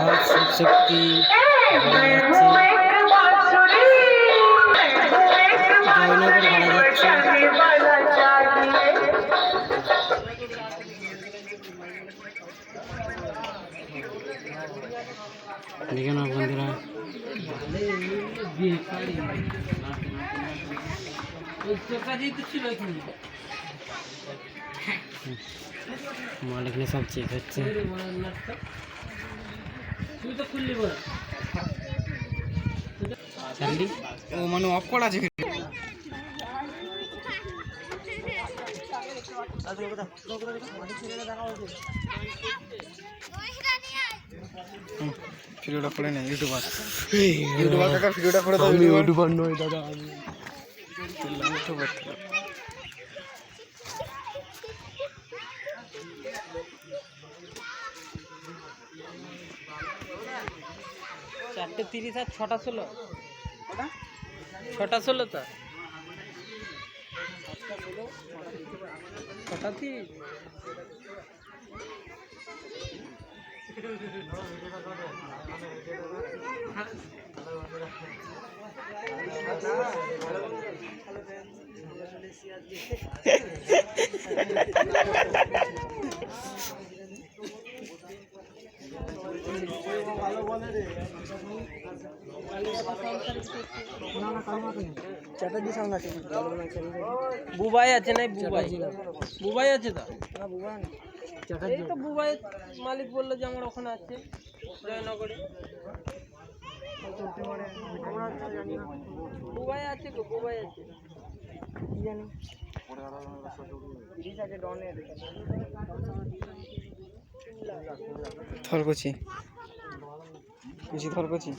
আর শিব শক্তি ভাড়া যাচ্ছে জয়নগর ভাড়া যাচ্ছে দেখে না বন্ধুরা মাল এখানে সব চেক হচ্ছে চার্লি ও মানে অফ করা আছে ভিডিওটা করে নে ইউটিউবার ইউটিউবার কাকা ভিডিওটা করে দাও ইউটিউবার। ইউটিউবার নই দাদা। আমি ইউটিউবার চারটে তিরিশ আর ছটা ষোলো। ছটা ষোলো তো। ছটা তিরিশ বুবাই আছে না বুবাই? বুবাই আছে তো? এই তো বুবাই মালিক বলল যে আমার ওখানে আছে, জয়নগরে। বুবাই আছে বুবাই আছে। থরকচি বেশি থরকচি